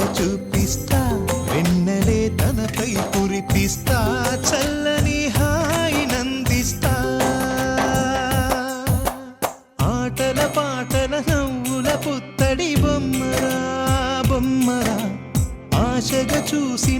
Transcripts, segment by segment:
కొత్తగా చూపిస్తా. వెన్నలే తనపై కురిపిస్తా. చల్లని హాయి నందిస్తా. ఆటల పాటల నవ్వుల పుత్తడి బొమ్మరా బొమ్మరా. ఆశగా చూసిన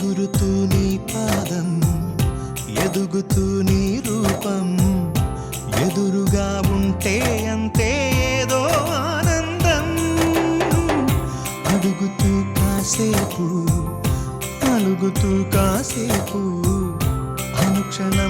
ఎగురుతూ నీ పాదం ఎదుగుతూ నీ రూపం. ఎదురుగా ఉంటే అంతే ఏదో ఆనందం. అడుగుతూ కాసేపు అలుగుతూ కాసేపు అనుక్షణం